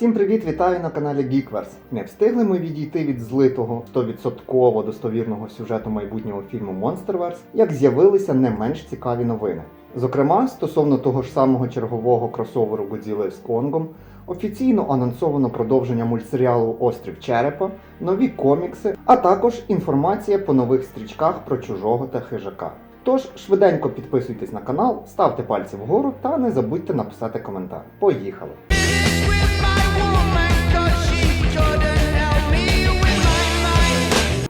Всім привіт, вітаю на каналі Geekverse. Не встигли ми відійти від злитого 100% достовірного сюжету майбутнього фільму Monsterverse, як з'явилися не менш цікаві новини. Зокрема, стосовно того ж самого чергового кросоверу Годзіли з Конгом, офіційно анонсовано продовження мультсеріалу Острів Черепа, нові комікси, а також інформація по нових стрічках про чужого та хижака. Тож швиденько підписуйтесь на канал, ставте пальці вгору та не забудьте написати коментар. Поїхали!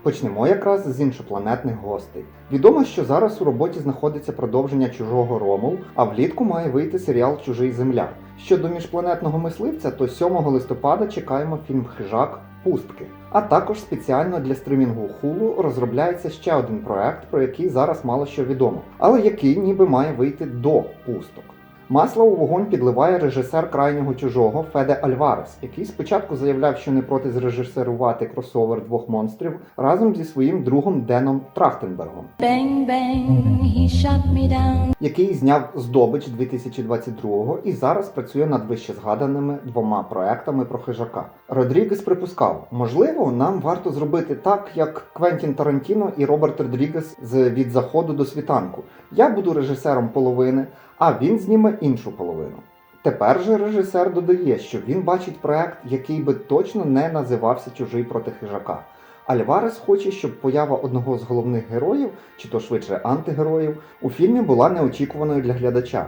Почнемо якраз з іншопланетних гостей. Відомо, що зараз у роботі знаходиться продовження чужого Ромул, а влітку має вийти серіал Чужий Земля. Щодо міжпланетного мисливця, то 7 листопада чекаємо фільм Хижак Пустки. А також спеціально для стримінгу Hulu розробляється ще один проект, про який зараз мало що відомо, але який ніби має вийти до пусток. Масло у вогонь підливає режисер крайнього чужого Феде Альварес, який спочатку заявляв, що не проти зрежисерувати кросовер двох монстрів разом зі своїм другом Деном Трахтенбергом, Bang bang, he shot me down. який зняв здобич 2022 і зараз працює над вище згаданими двома проектами про хижака. Родрігес припускав, можливо, нам варто зробити так, як Квентін Тарантіно і Роберт Родрігес з від заходу до світанку. Я буду режисером половини, а він зніме іншу половину. Тепер же режисер додає, що він бачить проект, який би точно не називався Чужий проти хижака. Альварес хоче, щоб поява одного з головних героїв, чи то швидше антигероїв, у фільмі була неочікуваною для глядача.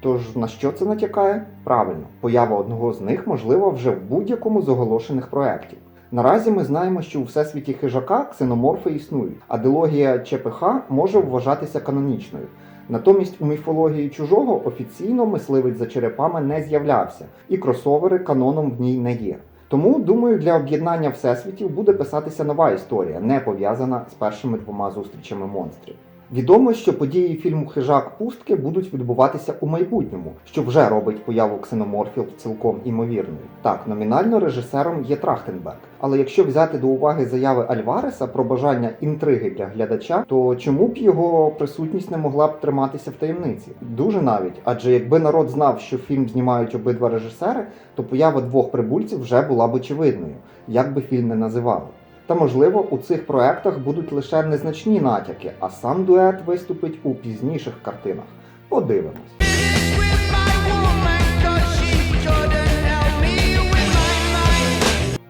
Тож на що це натякає? Правильно, поява одного з них можлива вже в будь-якому з оголошених проєктів. Наразі ми знаємо, що у всесвіті хижака ксеноморфи існують, а дилогія ЧПХ може вважатися канонічною. Натомість у міфології чужого офіційно мисливець за черепами не з'являвся, і кросовери каноном в ній не є. Тому, думаю, для об'єднання всесвітів буде писатися нова історія, не пов'язана з першими двома зустрічами монстрів. Відомо, що події фільму Хижак Пустки будуть відбуватися у майбутньому, що вже робить появу ксеноморфів цілком імовірною. Так, номінально режисером є Трахтенберг. Але якщо взяти до уваги заяви Альвареса про бажання інтриги для глядача, то чому б його присутність не могла б триматися в таємниці? Дуже навіть, адже якби народ знав, що фільм знімають обидва режисери, то поява двох прибульців вже була б очевидною, як би фільм не називали. Та можливо у цих проектах будуть лише незначні натяки, а сам дует виступить у пізніших картинах. Подивимось.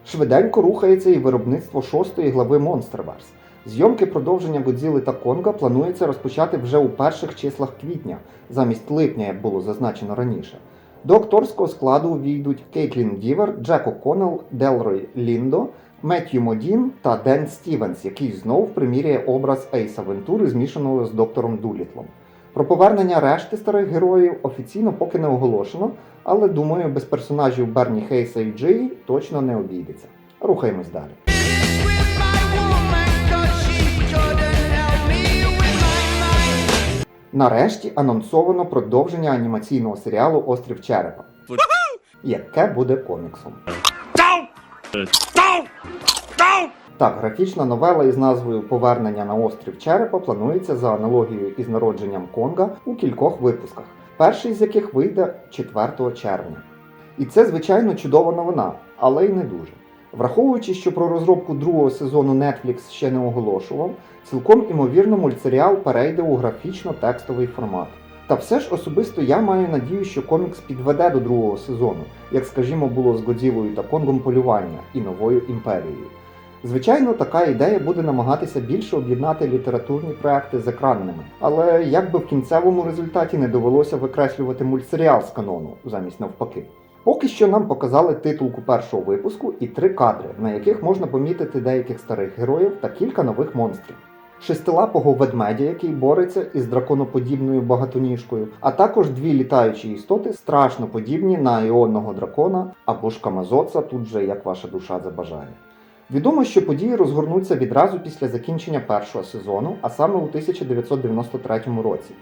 Швиденько рухається і виробництво шостої глави Monsterverse. Зйомки продовження Годзіли та Конга планується розпочати вже у перших числах квітня, замість липня, як було зазначено раніше. До акторського складу увійдуть Кейтлін Дівер, Джек О'Коннелл, Делрой Ліндо, Меттью Модін та Ден Стівенс, який знов приміряє образ Ейса Вентури, змішаного з доктором Дулітлом. Про повернення решти старих героїв офіційно поки не оголошено, але думаю, без персонажів Берні Хейса і Джиї точно не обійдеться. Рухаємось далі. Нарешті анонсовано продовження анімаційного серіалу Острів Черепа, яке буде коміксом. Так, графічна новела із назвою Повернення на острів Черепа планується за аналогією із народженням Конга у кількох випусках, перший з яких вийде 4 червня. І це, звичайно, чудова новина, але й не дуже. Враховуючи, що про розробку другого сезону Netflix ще не оголошував, цілком імовірно мультсеріал перейде у графічно-текстовий формат. Та все ж особисто я маю надію, що комікс підведе до другого сезону, як скажімо, було з Годзілою та Конгом полювання і новою імперією. Звичайно, така ідея буде намагатися більше об'єднати літературні проекти з екранними, але як би в кінцевому результаті не довелося викреслювати мультсеріал з канону замість навпаки. Поки що нам показали титулку першого випуску і три кадри, на яких можна помітити деяких старих героїв та кілька нових монстрів. Шестилапого ведмедя, який бореться із драконоподібною багатоніжкою, а також дві літаючі істоти, страшно подібні на іонного дракона або ж камазоца, тут же як ваша душа забажає. Відомо, що події розгорнуться відразу після закінчення першого сезону, а саме у 1993 році.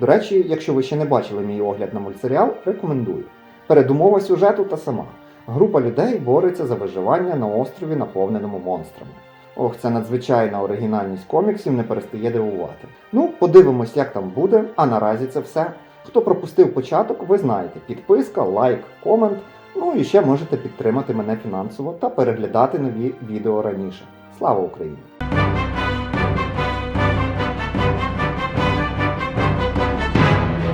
До речі, якщо ви ще не бачили мій огляд на мультсеріал, рекомендую. Передумова сюжету та сама. Група людей бореться за виживання на острові, наповненому монстрами. Ох, це надзвичайна оригінальність коміксів не перестає дивувати. Ну, подивимось, як там буде, а наразі це все. Хто пропустив початок, ви знаєте, підписка, лайк, комент. Ну і ще можете підтримати мене фінансово та переглядати нові відео раніше. Слава Україні!